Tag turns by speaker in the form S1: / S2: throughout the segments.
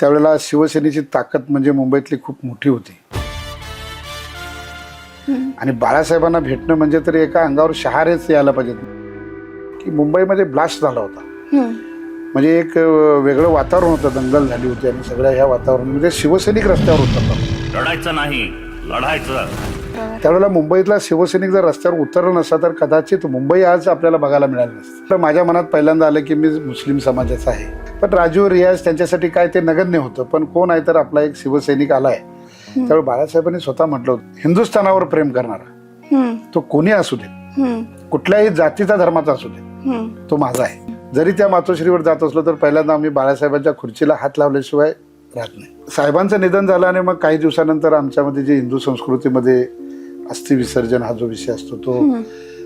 S1: त्यावेळेला शिवसेनेची ताकद म्हणजे मुंबईतली खूप मोठी होती. आणि बाळासाहेबांना भेटणं म्हणजे तरी एका अंगावर शहारेच यायला पाहिजेत. की मुंबईमध्ये ब्लास्ट झाला होता. म्हणजे एक वेगळं वातावरण होतं दंगल झाली होती आणि सगळ्या ह्या वातावरणामध्ये शिवसैनिक रस्त्यावर उतरला
S2: लढायचं नाही लढायचं.
S1: त्यावेळेला मुंबईतला शिवसैनिक जर रस्त्यावर उतरला नसता तर कदाचित मुंबई आज आपल्याला बघायला मिळाली नसती. तर माझ्या मनात पहिल्यांदा आलं की मी मुस्लिम समाजाचा आहे. पण राजू रियाज त्यांच्यासाठी काय ते नगण्य होतं पण कोण आहे तर आपला एक शिवसैनिक आलाय. त्यावेळी बाळासाहेबांनी स्वतः म्हटलं होतं हिंदुस्थानावर प्रेम करणारा. तो कोणी असू दे. कुठल्याही जातीचा धर्माचा असू दे. तो माझा आहे. जरी त्या मातोश्रीवर जात असलो तर पहिल्यांदा आम्ही बाळासाहेबांच्या खुर्चीला हात लावल्याशिवाय राहत नाही. साहेबांचं निधन झालं आणि मग काही दिवसानंतर आमच्यामध्ये जे हिंदू संस्कृतीमध्ये अस्थि विसर्जन हा जो विषय असतो तो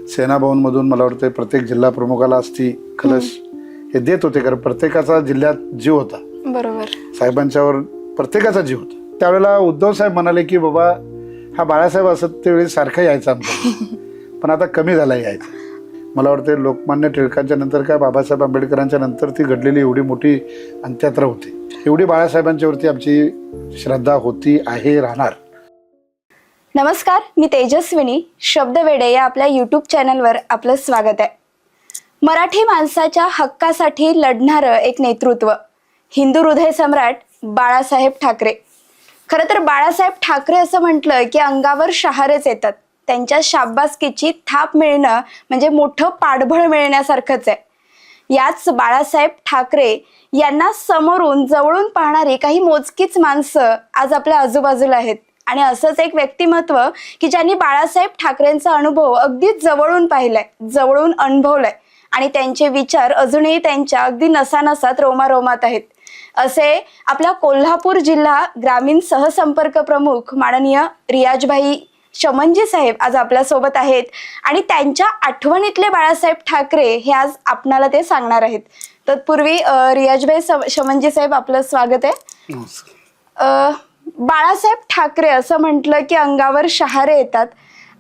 S1: सेना भवनमधून मला वाटतं प्रत्येक जिल्हा प्रमुखाला अस्थि कलश हे देत होते कारण प्रत्येकाचा जिल्ह्यात जीव होता.
S3: बरोबर.
S1: साहेबांच्यावर प्रत्येकाचा जीव होता. त्यावेळेला उद्धव साहेब म्हणाले की बाबा हा बाळासाहेब असत त्यावेळी सारखा यायचा आमचा पण आता कमी झाला यायचा. मला वाटतं लोकमान्य टिळकांच्या नंतर काय बाबासाहेब आंबेडकरांच्या नंतर ती घडलेली एवढी मोठी अंत्ययात्रा होती. एवढी बाळासाहेबांच्यावरती आमची श्रद्धा होती आहे राहणार.
S3: नमस्कार मी तेजस्विनी शब्दवेडे या आपल्या यूट्यूब चॅनलवर आपलं स्वागत आहे. मराठी माणसाच्या हक्कासाठी लढणारं एक नेतृत्व हिंदू हृदय सम्राट बाळासाहेब ठाकरे. खरं तर बाळासाहेब ठाकरे असं म्हटलं की अंगावर शहारेच येतात. त्यांच्या शाब्बासकीची थाप मिळणं म्हणजे मोठं पाठबळ मिळण्यासारखंच आहे. याच बाळासाहेब ठाकरे यांना समोरून जवळून पाहणारी काही मोजकीच माणसं आज आपल्या आजूबाजूला आहेत. आणि असंच एक व्यक्तिमत्व की ज्यांनी बाळासाहेब ठाकरेंचा अनुभव अगदी जवळून पाहिलाय जवळून अनुभवलाय. आणि त्यांचे विचार अजूनही त्यांच्या अगदी नसानसात रोमारोमात आहेत. असे आपला कोल्हापूर जिल्हा ग्रामीण सहसंपर्क प्रमुख माननीय रियाजभाई शमनजी साहेब आज आपल्यासोबत आहेत. आणि त्यांच्या आठवणीतले बाळासाहेब ठाकरे हे आज आपणाला ते सांगणार आहेत. तत्पूर्वी रियाजभाई शमनजी साहेब आपलं स्वागत आहे. अ, बाळासाहेब ठाकरे असं म्हटलं की अंगावर शहारे येतात.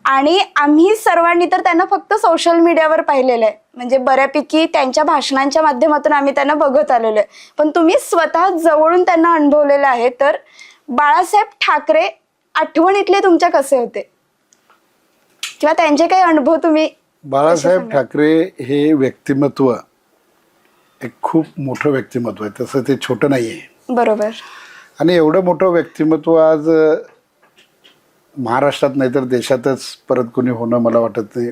S3: आणि आम्ही सर्वांनी तर त्यांना फक्त सोशल मीडियावर पाहिलेलं आहे. म्हणजे बऱ्यापैकी त्यांच्या भाषणांच्या माध्यमातून आम्ही त्यांना बघत आलेलो आहे. पण तुम्ही स्वतः जवळून त्यांना अनुभवलेलं आहे तर बाळासाहेब ठाकरे आठवणीतले तुमच्या कसे होते? किंवा त्यांचे काही अनुभव तुम्ही
S1: बाळासाहेब ठाकरे हे व्यक्तिमत्व एक खूप मोठं व्यक्तिमत्व आहे. तसं ते छोटं नाही आहे
S3: बरोबर.
S1: आणि एवढं मोठं व्यक्तिमत्व आज महाराष्ट्रात नाही तर देशातच परत कोणी होणं मला वाटत नाही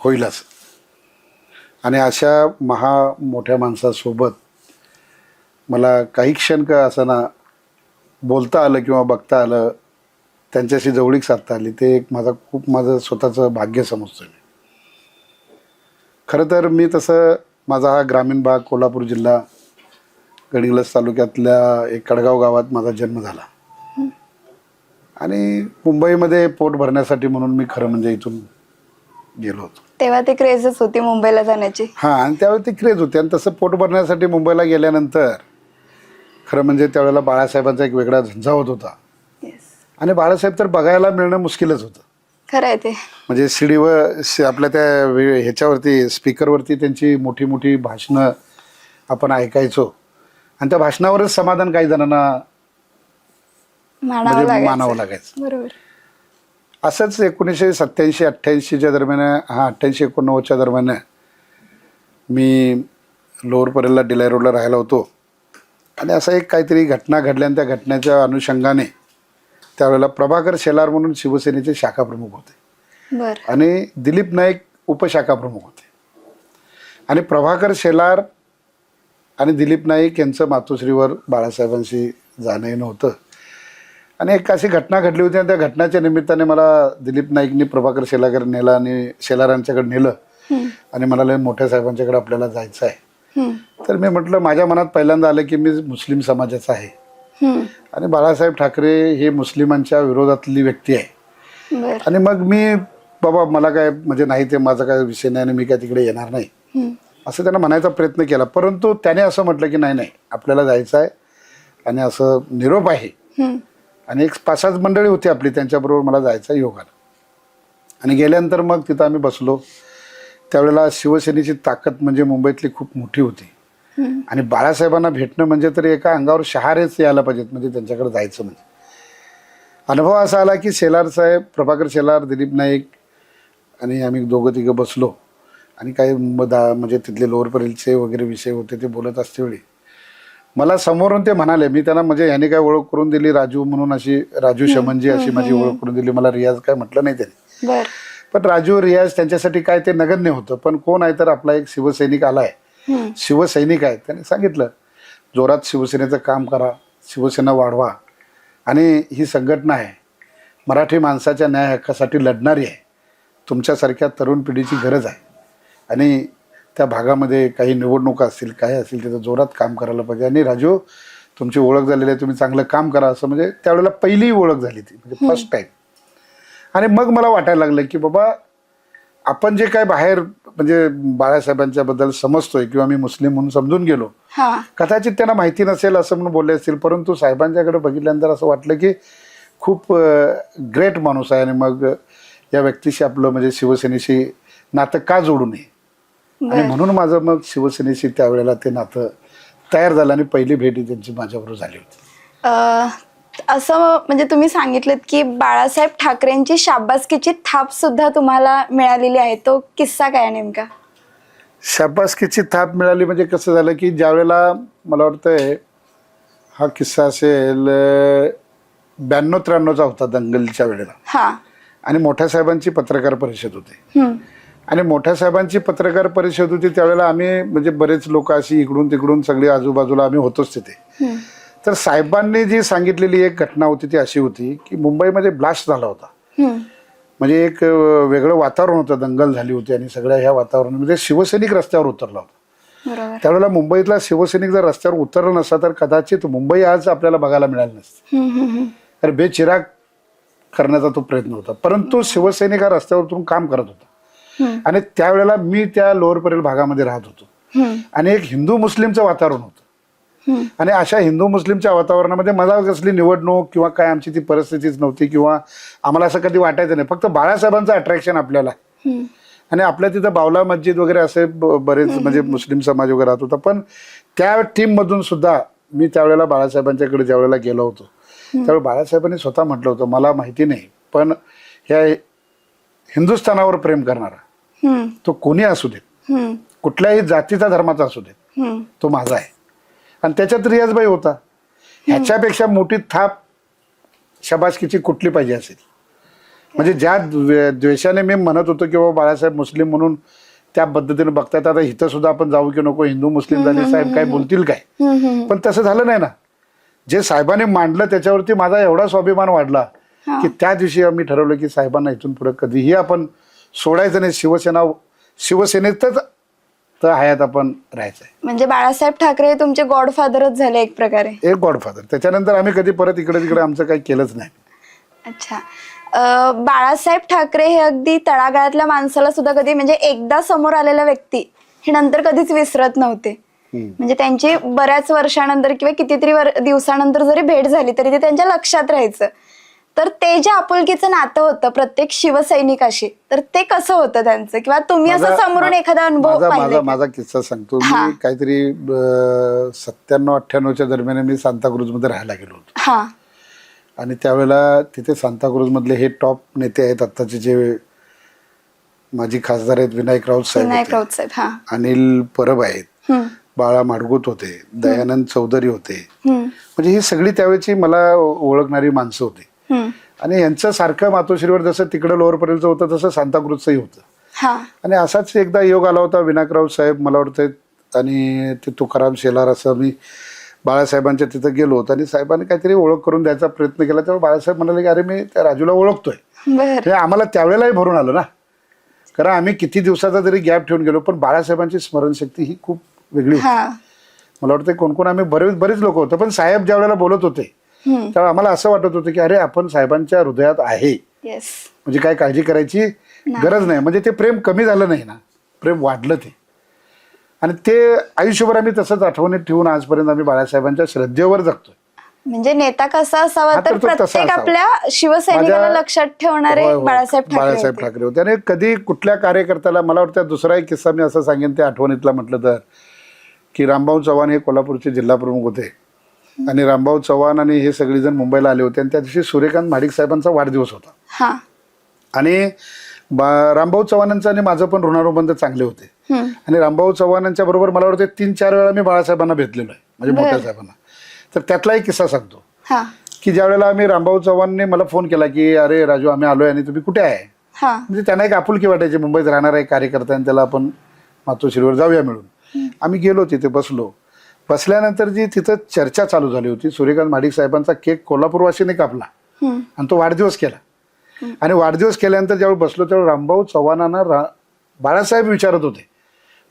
S1: होईलच. आणि अशा महा मोठ्या माणसासोबत मला काही क्षण का असंना बोलता आलं किंवा बघता आलं त्यांच्याशी जवळीक साधता आली ते एक माझा खूप माझं स्वतःचं भाग्य समजतो. मी खरं तर मी तसं माझा हा ग्रामीण भाग कोल्हापूर जिल्हा गडिंग्लज तालुक्यातल्या एक कडगाव गावात माझा जन्म झाला. आणि मुंबईमध्ये पोट भरण्यासाठी म्हणून मी खरं म्हणजे इथून गेलो होतो.
S3: तेव्हा ते क्रेजच होती मुंबईला जाण्याची.
S1: हां आणि त्यावेळी ती क्रेज होती. आणि तसं पोट भरण्यासाठी मुंबईला गेल्यानंतर खरं म्हणजे त्यावेळेला बाळासाहेबांचा एक वेगळा झंझावत होता
S3: येस
S1: आणि बाळासाहेब तर बघायला मिळणं मुश्किलच होतं.
S3: खरं आहे ते.
S1: म्हणजे सीडीवर आपल्या त्या ह्याच्यावरती स्पीकरवरती त्यांची मोठी मोठी भाषणं आपण ऐकायचो. आणि त्या भाषणावरच समाधान काही जणांना
S3: मानावं
S1: म्हणजे
S3: लागायचं.
S1: मानावं लागायचं.
S3: बरोबर.
S1: असंच एकोणीसशे सत्याऐंशी अठ्ठ्याऐंशीच्या दरम्यान हा अठ्ठ्याऐंशी एकोणनव्वदच्या दरम्यान मी लोअर परेलला डिलाय रोडला राहायला होतो. आणि असं एक काहीतरी घटना घडल्या आणि त्या घटनेच्या अनुषंगाने त्यावेळेला प्रभाकर शेलार म्हणून शिवसेनेचे शाखा प्रमुख होते. आणि दिलीप नाईक उपशाखा प्रमुख होते. आणि प्रभाकर शेलार आणि दिलीप नाईक यांचं मातोश्रीवर बाळासाहेबांशी जाणं येणं होतं आणि एक अशी घटना घडली होती आणि त्या घटनेच्या निमित्ताने मला दिलीप नाईकनी प्रभाकर शेलाकर नेलं आणि शेलारांच्याकडे नेलं आणि म्हणाले मोठ्या साहेबांच्याकडे आपल्याला जायचं आहे. तर मी म्हटलं माझ्या मनात पहिल्यांदा आलं की मी मुस्लिम समाजाचा आहे. आणि बाळासाहेब ठाकरे हे मुस्लिमांच्या विरोधातली व्यक्ती आहे. आणि मग मी बाबा मला काय म्हणजे नाही ते माझा काय विषय नाही आणि मी काय तिकडे येणार नाही. असं त्यांना म्हणायचा प्रयत्न केला. परंतु त्याने असं म्हटलं की नाही नाही आपल्याला जायचं आहे आणि असं निरोप आहे. आणि एक पाच सात मंडळी होती आपली त्यांच्याबरोबर मला जायचं योग आला आणि गेल्यानंतर मग तिथं आम्ही बसलो. त्यावेळेला शिवसेनेची ताकद म्हणजे मुंबईतली खूप मोठी होती. आणि बाळासाहेबांना भेटणं म्हणजे तरी एका अंगावर शहारेच यायला पाहिजेत म्हणजे त्यांच्याकडे जायचं म्हणजे. अनुभव असा आला की शेलार साहेब प्रभाकर शेलार दिलीप नाईक आणि आम्ही दोघं तिघं बसलो. आणि काही मदा म्हणजे तिथले लोअर परेलचे वगैरे विषय होते ते बोलत असते वेळी. मला समोरून ते म्हणाले मी त्यांना म्हणजे याने काय ओळख करून दिली राजू म्हणून अशी राजू शमनजी अशी माझी ओळख करून दिली मला रियाज काय म्हटलं नाही त्यांनी. पण राजू रियाज त्यांच्यासाठी काय ते नगण्य होतं पण कोण आहे तर आपला एक शिवसैनिक आलाय. शिवसैनिक आहे त्याने सांगितलं जोरात शिवसेनेचं काम करा शिवसेना वाढवा. आणि ही संघटना आहे मराठी माणसाच्या न्याय हक्कासाठी लढणारी आहे. तुमच्यासारख्या तरुण पिढीची गरज आहे. आणि त्या भागामध्ये काही निवडणुका असतील काय असतील तिथं जोरात काम करायला पाहिजे. आणि राजू तुमची ओळख झालेली आहे तुम्ही चांगलं काम करा असं म्हणजे त्यावेळेला पहिली ओळख झाली ती म्हणजे फर्स्ट टाईम आणि मग मला वाटायला लागलं की बाबा आपण जे काय बाहेर म्हणजे बाळासाहेबांच्या बद्दल समजतोय किंवा मी मुस्लिम म्हणून समजून गेलो
S3: हा.
S1: कदाचित त्यांना माहिती नसेल असं म्हणून बोलले असतील परंतु साहेबांच्याकडे बघितल्यानंतर असं वाटलं की खूप ग्रेट माणूस आहे आणि मग या व्यक्तीशी आपलं म्हणजे शिवसेनेशी नातं का जोडू नये? आणि म्हणून माझं मग शिवसेनेशी त्यावेळेला ते नातं तयार झालं आणि पहिली भेट त्यांची माझ्याबरोबर झाली होती.
S3: असं म्हणजे तुम्ही सांगितलं की बाळासाहेब ठाकरेंची शाबासकीची थाप सुद्धा तुम्हाला मिळालेली आहे. तो किस्सा काय नेमका?
S1: शाबासकीची थाप मिळाली म्हणजे कसं झालं की ज्यावेळेला मला वाटतंय हा किस्सा असेल ब्याण्णव त्र्याण्णवचा होता दंगलच्या वेळेला.
S3: हा.
S1: आणि मोठ्या साहेबांची पत्रकार परिषद होती. आणि मोठ्या साहेबांची पत्रकार परिषद होती त्यावेळेला आम्ही म्हणजे बरेच लोक अशी इकडून तिकडून सगळी आजूबाजूला आम्ही होतोच तिथे. तर साहेबांनी जी सांगितलेली एक घटना होती ती अशी होती की मुंबईमध्ये ब्लास्ट झाला होता. म्हणजे एक वेगळं वातावरण होतं दंगल झाली होती आणि सगळ्या ह्या वातावरणामध्ये शिवसैनिक रस्त्यावर उतरला होता त्यावेळेला मुंबईतला शिवसैनिक जर रस्त्यावर उतरला नसता तर कदाचित मुंबई आज आपल्याला बघायला मिळाली नसती. तर बेचिराग करण्याचा तो प्रयत्न होता परंतु शिवसैनिक हा रस्त्यावर उतरून काम करत होता. आणि त्यावेळेला मी त्या लोअर परेल भागामध्ये राहत होतो. आणि एक हिंदू मुस्लिमचं वातावरण होतं. आणि अशा हिंदू मुस्लिमच्या वातावरणामध्ये मला कसली निवडणूक किंवा काय आमची ती परिस्थितीच नव्हती किंवा आम्हाला असं कधी वाटायचं नाही फक्त बाळासाहेबांचं अट्रॅक्शन आपल्याला. आणि आपल्या तिथं बावला मस्जिद वगैरे असे बरेच म्हणजे मुस्लिम समाज वगैरे राहत होता पण त्या टीम मधून सुद्धा मी त्यावेळेला बाळासाहेबांच्याकडे ज्या वेळेला गेलो होतो त्यावेळी बाळासाहेबांनी स्वतः म्हटलं होतं मला माहिती नाही पण ह्या हिंदुस्थानावर प्रेम करणारा. तो कोणी असू देत. कुठल्याही जातीचा धर्माचा असू देत. तो माझा आहे. आणि त्याच्यात रियाजबाई होता. ह्याच्यापेक्षा मोठी थाप शबासकीची कुठली पाहिजे असेल? म्हणजे ज्या द्वे- द्वेषाने मी म्हणत होतो की बाबा बाळासाहेब मुस्लिम म्हणून त्या पद्धतीने बघतात आता इथं सुद्धा आपण जाऊ की नको हिंदू मुस्लिम झाले साहेब काय बोलतील काय. पण तसं झालं नाही ना. जे साहेबांनी मांडलं त्याच्यावरती माझा एवढा स्वाभिमान वाढला की त्या दिवशी आम्ही ठरवलं की साहेबांना इथून पुढे कधीही आपण सोडायचं नाही. शिवसेना शिवसेनेतच तर हयात आपण राहायचं आहे.
S3: म्हणजे बाळासाहेब ठाकरे हे तुमचे गॉडफादरच झाले एक प्रकारे.
S1: एक गॉडफादर. त्याच्यानंतर आम्ही कधी परत इकडे तिकडे आमचं काही केलंच नाही.
S3: अच्छा. अं, बाळासाहेब ठाकरे हे अगदी तळागाळातल्या माणसाला सुद्धा कधी म्हणजे एकदा समोर आलेला व्यक्ती हे नंतर कधीच विसरत नव्हते.
S1: हम्म.
S3: म्हणजे त्यांची बऱ्याच वर्षानंतर किंवा कितीतरी वर- दिवसानंतर जरी भेट झाली तरी ते त्यांच्या लक्षात राहायचं. तर ते जे आपुलकीचं नातं होतं प्रत्येक शिवसैनिकाशी तर ते कसं होतं त्यांचं? किंवा तुम्ही असं
S1: माझा-
S3: समोरून एखादा अनुभव
S1: माझा माझा किस्सा सांगतो.
S3: हा.
S1: मी काहीतरी सत्त्याण्णव अठ्ठ्याण्णवच्या दरम्यान मी सांताक्रूजमध्ये राहायला गेलो होतो.
S3: हा.
S1: आणि त्यावेळेला तिथे सांताक्रूजमधले हे टॉप नेते आहेत आत्ताचे जे माजी खासदार आहेत विनायक राऊत साहेब
S3: विनायक
S1: होते.
S3: राऊत साहेब हा.
S1: अनिल परब आहेत.
S3: हम्म,
S1: बाळा माडगूत होते दयानंद चौधरी होते.
S3: हम्म,
S1: म्हणजे ही सगळी त्यावेळची मला ओळखणारी माणसं होती. आणि यांचं सारखं मातोश्रीवर जसं तिकडं लोअर परेलचं होतं तसं सांताक्रूजचंही होतं.
S3: हा.
S1: आणि असाच एकदा योग आला होता विनायकराव साहेब मला वाटतं आणि ते तुकाराम शेलार असं मी बाळासाहेबांच्या तिथं गेलो होतो. आणि साहेबांनी काहीतरी ओळख करून द्यायचा प्रयत्न केला. तेव्हा बाळासाहेब म्हणाले की अरे मी त्या राजूला ओळखतोय. आम्हाला त्यावेळेलाही भरून आलं ना. कारण आम्ही किती दिवसाचा जरी गॅप ठेवून गेलो पण बाळासाहेबांची स्मरणशक्ती ही खूप वेगळी होती. मला वाटतं कोण कोण आम्ही बरेच बरेच लोक होतो पण साहेब ज्या वेळेला बोलत होते त्यावेळेला आम्हाला असं वाटत होतं की अरे आपण साहेबांच्या हृदयात आहे. म्हणजे काय काळजी करायची गरज नाही. म्हणजे ते प्रेम कमी झालं नाही ना. प्रेम वाढलं ते. आणि ते आयुष्यभर आम्ही तसंच आठवणीत ठेवून आजपर्यंत आम्ही बाळासाहेबांच्या श्रद्धेवर जगतोय.
S3: म्हणजे नेता कसा असावा तर
S1: तर तो
S3: प्रत्येक. आपल्या शिवसैनिकाला लक्षात ठेवणारे. बाळासाहेब ठाकरे
S1: बाळासाहेब. ठाकरे होते. आणि कधी कुठल्या कार्यकर्त्याला मला वाटतं दुसरा एक किस्सा मी असं सांगेन त्या आठवणीतला म्हटलं तर की रामभाऊ चव्हाण हे कोल्हापूरचे जिल्हा प्रमुख होते. आणि रामभाऊ चव्हाण आणि हे सगळेजण मुंबईला आले होते. आणि त्या दिवशी सूर्यकांत महाडिक साहेबांचा वाढदिवस होता.
S3: हा.
S1: आणि बा- रामभाऊ चव्हाणांचं आणि माझं पण ऋणानुबंध चांगले होते.
S3: हम्म.
S1: आणि रामभाऊ चव्हाणांच्या बरोबर मला वाटतं तीन चार वेळा मी बाळासाहेबांना भेटलेलो आहे म्हणजे मोठ्या. साहेबांना. तर त्यातला एक किस्सा सांगतो.
S3: हा.
S1: की ज्या वेळेला आम्ही रामभाऊ चव्हाणने मला फोन केला की अरे राजू आम्ही आलोय आणि तुम्ही कुठे आहे?
S3: हा.
S1: म्हणजे त्यांना एक आपुलकी वाटायची मुंबईत राहणारा एक कार्यकर्ता आणि त्याला आपण मातोश्रीवर जाऊया मिळून. आम्ही गेलो तिथे बसलो. बसल्यानंतर जी तिथं चर्चा चालू झाली होती सूर्यकांत माडिक साहेबांचा केक कोल्हापूरवासीने कापला. आणि तो वाढदिवस केला. आणि वाढदिवस केल्यानंतर ज्यावेळी बसलो त्यावेळी रामभाऊ चव्हाणांना रा बाळासाहेब विचारत होते.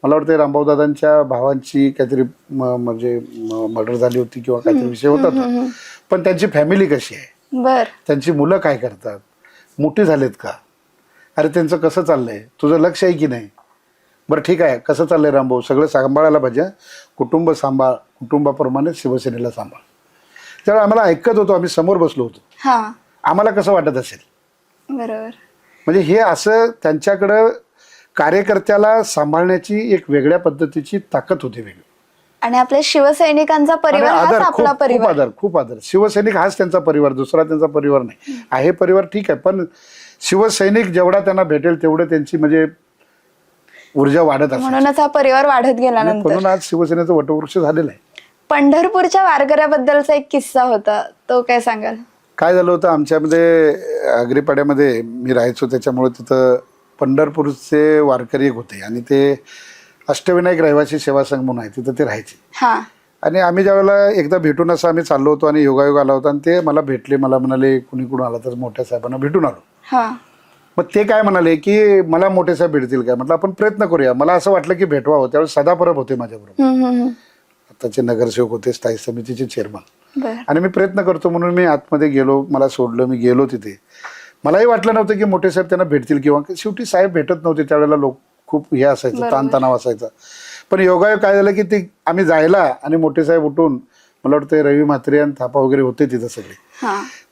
S1: मला वाटतं रामभाऊ दादांच्या भावांची काहीतरी म्हणजे मर्डर झाली होती किंवा काहीतरी विषय होता तो. पण त्यांची फॅमिली कशी आहे?
S3: बर.
S1: त्यांची मुलं काय करतात? मोठी झालेत का? अरे त्यांचं कसं चाललंय? तुझं लक्ष आहे की नाही? बरं ठीक आहे. कसं चाललंय रामभाऊ? सगळं सांभाळायला पाहिजे? कुटुंब सांभाळ कुटुंबाप्रमाणे शिवसेनेला सांभाळ. त्यावेळी आम्हाला ऐकत होतो आम्ही समोर बसलो होतो.
S3: हा.
S1: आम्हाला कसं वाटत असेल?
S3: बरोबर.
S1: म्हणजे हे असं त्यांच्याकडं कार्यकर्त्याला सांभाळण्याची एक वेगळ्या पद्धतीची ताकद होती वेगळी.
S3: आणि आपल्या शिवसैनिकांचा परिवार
S1: आणि
S3: हाच
S1: आदर खूप
S3: आपला
S1: खूप
S3: परिवार.
S1: आदर खूप आदर. शिवसैनिक हाच त्यांचा परिवार दुसरा त्यांचा परिवार नाही. आहे परिवार ठीक आहे. पण शिवसैनिक जेवढा त्यांना भेटेल तेवढं त्यांची म्हणजे ऊर्जा वाढत असते
S3: म्हणूनच हा परिवार वाढत गेल्यानंतर.
S1: म्हणून आज शिवसेनेचं वटवृक्ष झालेलं आहे.
S3: पंढरपूरच्या वारकऱ्याबद्दलचा एक किस्सा होता. तो काय सांगाल?
S1: काय झालं होतं? आमच्यामध्ये आगरीपाड्यामध्ये मी राहायचो. त्याच्यामुळे तिथं पंढरपूरचे वारकरी एक होते. आणि ते अष्टविनायक रहिवासी सेवा संघ म्हणून आहे. तिथं ते राहायचे.
S3: हा.
S1: आणि आम्ही ज्यावेळेला एकदा भेटून असं आम्ही चाललो होतो आणि योगायोग आला होता. आणि ते मला भेटले. मला म्हणाले कुणी कुणी आला तर मोठ्या साहेबांना भेटून आलो.
S3: हा.
S1: मग ते काय म्हणाले की मला मोठे साहेब भेटतील काय? म्हटलं आपण प्रयत्न करूया. मला असं वाटलं की भेटवावं त्यावेळेस सदापरब होते माझ्याबरोबर. आताचे नगरसेवक होते स्थायी समितीचे चेअरमन
S3: बर.
S1: आणि मी प्रयत्न करतो म्हणून मी आतमध्ये गेलो मला सोडलं मी गेलो तिथे. मलाही वाटलं नव्हतं की मोठे साहेब त्यांना भेटतील किंवा शेवटी साहेब भेटत नव्हते त्यावेळेला लोक खूप हे असायचं ताणतणाव असायचा. पण योगायोग काय झालं की ते आम्ही जायला आणि मोठे साहेब उठून मला वाटतं रवी म्हात्रे आणि थापा वगैरे होते तिथं सगळे.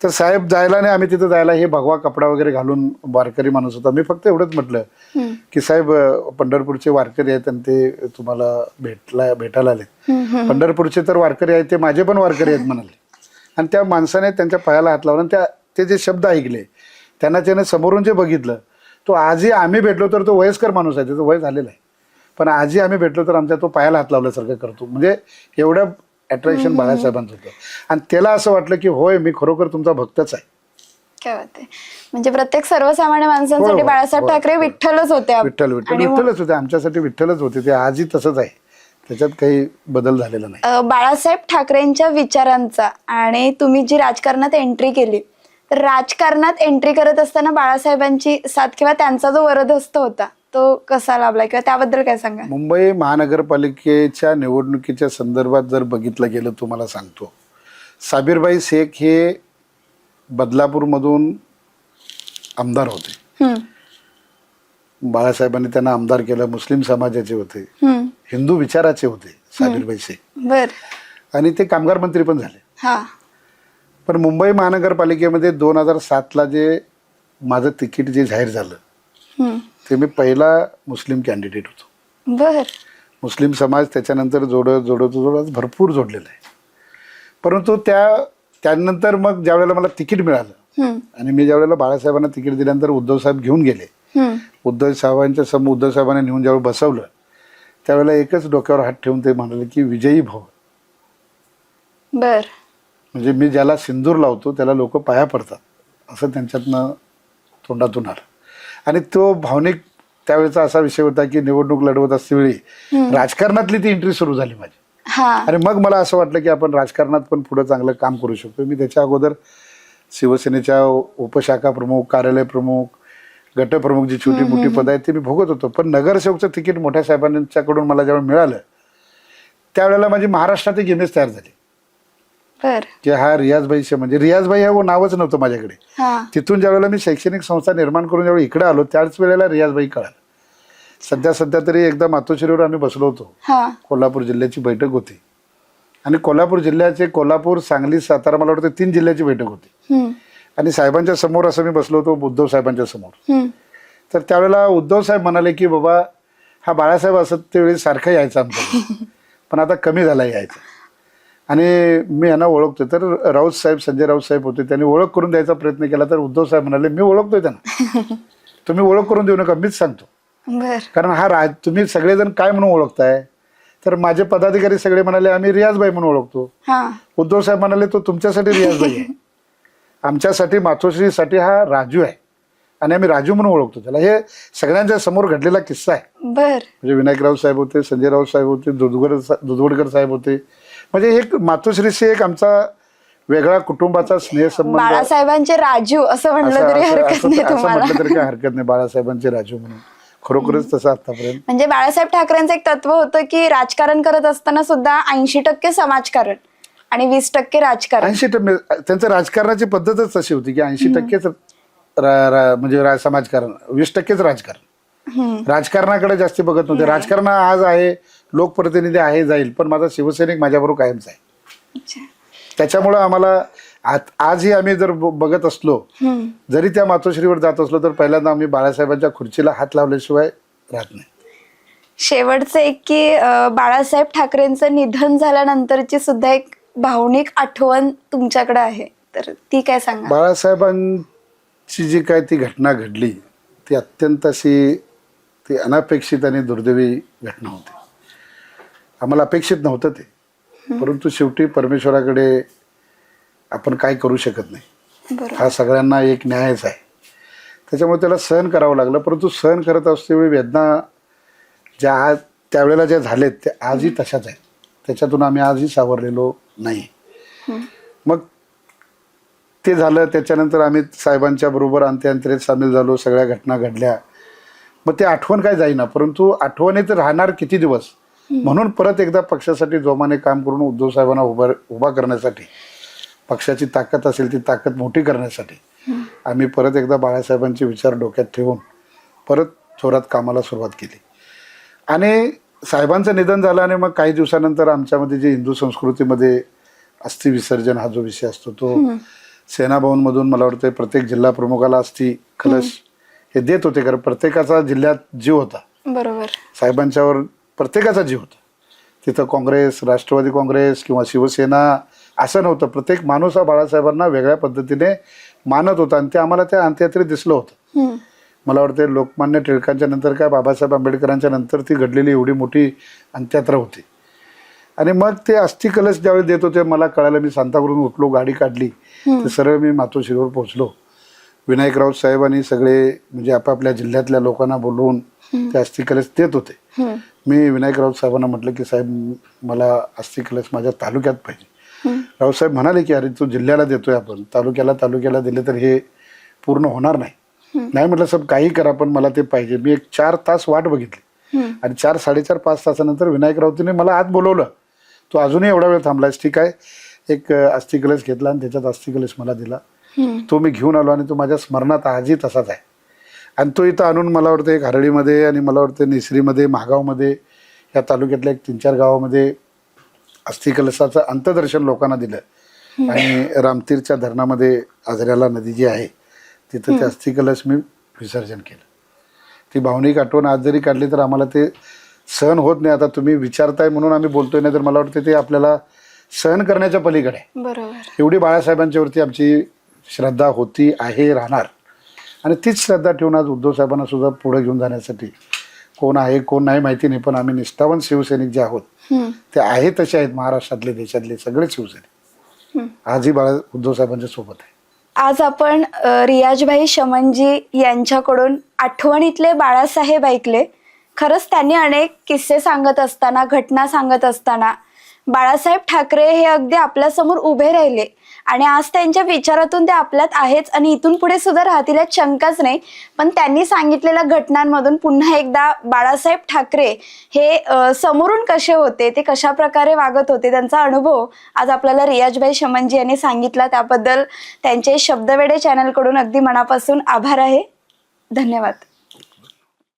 S1: तर साहेब जायला आणि आम्ही तिथं जायला हे भगवा कपडा वगैरे घालून वारकरी माणूस होता. मी फक्त एवढंच म्हटलं. की साहेब पंढरपूरचे वारकरी आहेत आणि ते तुम्हाला भेटला भेटायला आले पंढरपूरचे तर वारकरी आहेत ते माझे पण वारकरी आहेत म्हणाले. आणि त्या माणसाने त्यांच्या पायाला हात लावला आणि त्या ते जे शब्द ऐकले त्यांना त्याने समोरून जे बघितलं तो आजही आम्ही भेटलो तर तो वयस्कर माणूस आहे त्याचं वय झालेलं आहे. पण आजही आम्ही भेटलो तर आमच्या तो पायाला हात लावल्यासारखं करतो. म्हणजे एवढं अट्रॅक्शन बाळासाहेबांचं होतं. आणि त्याला असं वाटलं की होय मी खरोखर तुमचा भक्तच आहे.
S3: काय होते म्हणजे प्रत्येक सर्वसामान्य माणसांसाठी
S1: हो, हो,
S3: बाळासाहेब
S1: हो,
S3: ठाकरे. विठ्ठलच होते. आप-
S1: विठ्ठल विठ्ठल.
S3: आणि मग,
S1: विठ्ठलच होते. आमच्यासाठी विठ्ठलच होते. ते आजही तसंच आहे. त्याच्यात काही बदल झालेला नाही.
S3: अ, बाळासाहेब ठाकरेंच्या विचारांचा आणि तुम्ही जी राजकारणात एंट्री केली तर राजकारणात एंट्री करत असताना बाळासाहेबांची साथ किंवा त्यांचा जो वरदहस्त होता तो कसा लाभला किंवा त्याबद्दल काय सांगा?
S1: मुंबई महानगरपालिकेच्या निवडणुकीच्या संदर्भात जर बघितलं गेलं तुम्हाला सांगतो. साबीरबाई शेख हे बदलापूरमधून आमदार होते.
S3: हम्म,
S1: बाळासाहेबांनी त्यांना आमदार केलं मुस्लिम समाजाचे होते
S3: हम्म,
S1: हिंदू विचाराचे होते साबीरबाई शेख.
S3: बर.
S1: आणि ते कामगार मंत्री पण झाले.
S3: हा.
S1: पण मुंबई महानगरपालिकेमध्ये दोन हजार सातला जे माझं तिकीट जे जाहीर झालं
S3: हम्म,
S1: ते मी पहिला मुस्लिम कॅन्डिडेट होतो.
S3: बर.
S1: मुस्लिम समाज त्याच्यानंतर जोडत जोडत जोडत भरपूर जोडलेला आहे. परंतु त्या त्यानंतर मग ज्यावेळेला मला तिकीट मिळालं आणि मी ज्यावेळेला बाळासाहेबांना तिकीट दिल्यानंतर उद्धव साहेब घेऊन गेले उद्धव साहेबांच्या समोर उद्धव साहेबांना नेऊन ज्यावेळेला बसवलं त्यावेळेला एकच डोक्यावर हात ठेवून ते म्हणाले की विजयी भाऊ
S3: बर.
S1: म्हणजे मी ज्याला सिंदूर लावतो त्याला लोक पाया पडतात असं त्यांच्यातनं तोंडातून आलं. आणि तो भावनिक त्यावेळेचा असा विषय होता की निवडणूक लढवत असतेवेळी राजकारणातली ती एंट्री सुरू झाली माझी.
S3: हा.
S1: आणि मग मला असं वाटलं की आपण राजकारणात पण पुढं चांगलं काम करू शकतो. मी त्याच्या अगोदर शिवसेनेच्या उपशाखा प्रमुख कार्यालय प्रमुख गटप्रमुख जी छोटी मोठी पद आहेत ते मी भोगत होतो. पण नगरसेवकचं तिकीट मोठ्या साहेबांच्याकडून मला जेव्हा मिळालं त्यावेळेला माझी महाराष्ट्रात एक इमेज तयार झाली.
S3: बर.
S1: की हा रियाजभाई शे म्हणजे रियाजभाई हा नावच नव्हतं माझ्याकडे.
S3: हा.
S1: तिथून ज्या वेळेला मी शैक्षणिक संस्था निर्माण करून ज्यावेळी इकडे आलो त्याच वेळेला रियाजभाई कळालं. सध्या सध्या तरी एकदा मातोश्रीवर आम्ही बसलो होतो.
S3: हा.
S1: कोल्हापूर जिल्ह्याची बैठक होती. आणि कोल्हापूर जिल्ह्याचे कोल्हापूर सांगली सातारा मला वाटतं तीन जिल्ह्याची बैठक होती.
S3: हम्म,
S1: आणि साहेबांच्या समोर असं मी बसलो होतो उद्धव साहेबांच्या समोर.
S3: हम्म,
S1: तर त्यावेळेला उद्धव साहेब म्हणाले की बाबा हा बाळासाहेब असत त्यावेळी सारखा यायचा आमच्या पण आता कमी झाला यायचं. आणि मी यांना ओळखतो तर राऊत साहेब संजय राऊत साहेब होते. त्यांनी ओळख करून द्यायचा प्रयत्न केला तर उद्धव साहेब म्हणाले मी ओळखतोय त्यांना. तुम्ही ओळख करून देऊ नका मीच सांगतो. कारण हा राज तुम्ही सगळेजण काय म्हणून ओळखताय? तर माझे पदाधिकारी सगळे म्हणाले आम्ही रियाजबाई म्हणून ओळखतो. उद्धव साहेब म्हणाले तो तुमच्यासाठी रियाजबाई आहे. आमच्यासाठी मातोश्रीसाठी हा राजू आहे. आणि आम्ही राजू म्हणून ओळखतो त्याला. हे सगळ्यांच्या समोर घडलेला किस्सा आहे. म्हणजे विनायक राऊत साहेब होते संजय राऊत साहेब होते दुधगड दुधवडकर साहेब होते. म्हणजे एक मातोश्रीशी एक आमचा वेगळा कुटुंबाचा स्नेहसंबंध
S3: बाळासाहेबांचे राजू असं म्हणलं तरी हरकत नाही
S1: असं
S3: तुम्हाला.
S1: म्हटलं तरी काय हरकत नाही बाळासाहेबांचे राजू म्हणून. खरोखरच तसं आतापर्यंत.
S3: म्हणजे बाळासाहेब ठाकरेंचं एक तत्व होतं की राजकारण करत असताना सुद्धा ऐंशी टक्के समाजकारण आणि वीस टक्के राजकारण.
S1: ऐंशी टक्के त्यांचं राजकारणाची पद्धतच तशी होती की ऐंशी टक्केच म्हणजे समाजकारण वीस टक्केच राजकारण. राजकारणाकडे जास्ती बघत नव्हते. राजकारण आज आहे लोकप्रतिनिधी आहे जाईल. पण माझा शिवसैनिक माझ्याबरोबर कायमच आहे.
S3: अच्छा.
S1: त्याच्यामुळं आम्हाला आत- आजही आम्ही जर ब- बघत असलो
S3: हम्म.
S1: जरी त्या मातोश्रीवर जात असलो तर पहिल्यांदा आम्ही बाळासाहेबांच्या खुर्चीला हात लावल्याशिवाय राहत नाही.
S3: शेवटचं एक की अं, बाळासाहेब ठाकरेंचं निधन झाल्यानंतरची सुद्धा एक भावनिक आठवण तुमच्याकडे आहे. तर ती काय सांगा?
S1: बाळासाहेबांची जी काय ती घटना घडली ती अत्यंत अशी ती अनपेक्षित आणि दुर्दैवी घटना होती. आम्हाला अपेक्षित नव्हतं ते. परंतु शेवटी परमेश्वराकडे आपण काय करू शकत नाही. हा सगळ्यांना एक न्यायच आहे. त्याच्यामुळे त्याला सहन करावं लागलं. परंतु सहन करत असतेवेळी वेदना ज्या आज त्यावेळेला ज्या झालेत त्या आजही तशाच आहेत. त्याच्यातून आम्ही आजही सावरलेलो नाही. मग ते झालं. त्याच्यानंतर आम्ही साहेबांच्या बरोबर अंत्याअंतरेत सामील झालो. सगळ्या घटना घडल्या. मग ते आठवण काय जाईना. परंतु आठवणीत राहणार किती दिवस? म्हणून परत एकदा पक्षासाठी जोमाने काम करून उद्धव साहेबांना उभा उभा करण्यासाठी पक्षाची ताकद असेल ती ताकद मोठी करण्यासाठी आम्ही परत एकदा बाळासाहेबांचे विचार डोक्यात ठेवून परत जोरात कामाला सुरुवात केली. आणि साहेबांचं निधन झालं आणि मग काही दिवसानंतर आमच्यामध्ये जे हिंदू संस्कृतीमध्ये अस्थि विसर्जन हा जो विषय असतो तो सेनाभवनमधून मला वाटतं प्रत्येक जिल्हा प्रमुखाला अस्थि कलश हे देत होते कारण प्रत्येकाचा जिल्ह्यात जीव होता.
S3: बरोबर.
S1: साहेबांच्यावर प्रत्येकाचा जीव होता. तिथं काँग्रेस राष्ट्रवादी काँग्रेस किंवा शिवसेना असं नव्हतं. प्रत्येक माणूस हा बाळासाहेबांना वेगळ्या पद्धतीने मानत होता आणि ते आम्हाला त्या अंत्ययात्रेत दिसलं होतं. मला वाटतं लोकमान्य टिळकांच्या नंतर काय बाबासाहेब आंबेडकरांच्या नंतर ती घडलेली एवढी मोठी अंत्ययात्रा होती. आणि मग ते अस्थि कलश ज्यावेळी देत होते मला कळालं मी सांताकडून उठलो गाडी काढली. तर सरळ मी मातोश्रीवर पोहोचलो. विनायक राऊत साहेबांनी सगळे म्हणजे आपापल्या जिल्ह्यातल्या लोकांना बोलवून ते अस्थि कलश देत होते. मी विनायक राऊत साहेबांना म्हटलं की साहेब मला अस्थि कलश माझ्या तालुक्यात पाहिजे.
S3: हम्म.
S1: राऊत साहेब म्हणाले की अरे तू जिल्ह्याला देतोय आपण. तालुक्याला तालुक्याला दिले तर हे पूर्ण होणार नाही. नाही म्हटलं साहेब काही करा पण मला ते पाहिजे. मी एक चार तास वाट बघितली. आणि चार साडेचार पाच तासानंतर विनायक राऊतीने मला आत बोलवलं. तू अजूनही एवढा वेळ थांबलायस ठीक आहे. एक अस्थि कलश घेतला आणि त्याच्यात अस्थि कलश मला दिला. तो मी घेऊन आलो आणि तो माझ्या स्मरणात आजही तसाच आहे. आणि तो इथं आणून मला वाटतं एक हरळीमध्ये आणि मला वाटतं निसरीमध्ये महागावमध्ये या तालुक्यातल्या एक तीन चार गावामध्ये अस्थि कलशाचं अंतदर्शन लोकांना दिलं. आणि रामतीरच्या धरणामध्ये आजऱ्याला नदी जी आहे तिथं ते अस्थि कलश मी विसर्जन केलं. ती भावनिक आठवण आज जरी काढली तर आम्हाला ते सहन होत नाही. आता तुम्ही विचारताय म्हणून आम्ही बोलतोय नाही तर मला वाटतं ते आपल्याला सहन करण्याच्या पलीकडे एवढी बाळासाहेबांच्यावरती आमची श्रद्धा होती आहे राहणार. आणि तीच श्रद्धा ठेवून आज उद्धव साहेबांना सुद्धा पुढे घेऊन जाण्यासाठी. कोण आहे कोण नाही माहिती नाही पण आम्ही निष्ठावंत शिवसैनिक जे आहोत. ते आहे तसे आहेत महाराष्ट्रातले देशातले सगळे शिवसैनिक. आजही बाळा उद्धव साहेबांच्या सोबत आहे.
S3: आज आपण रियाजभाई शमनजी यांच्याकडून आठवणीतले बाळासाहेब ऐकले. खरंच त्यांनी अनेक किस्से सांगत असताना घटना सांगत असताना बाळासाहेब ठाकरे हे अगदी आपल्यासमोर उभे राहिले. आणि आज त्यांच्या विचारातून ते आपल्यात आहेच आणि इथून पुढे सुद्धा राहतील यात शंकाच नाही. पण त्यांनी सांगितलेल्या घटनांमधून पुन्हा एकदा बाळासाहेब ठाकरे हे समोरून कसे होते ते कशा प्रकारे वागत होते त्यांचा अनुभव आज आपल्याला रियाजबाई शमनजी यांनी सांगितला. त्याबद्दल त्यांचे शब्दवेडे चॅनलकडून अगदी मनापासून आभार आहे. धन्यवाद.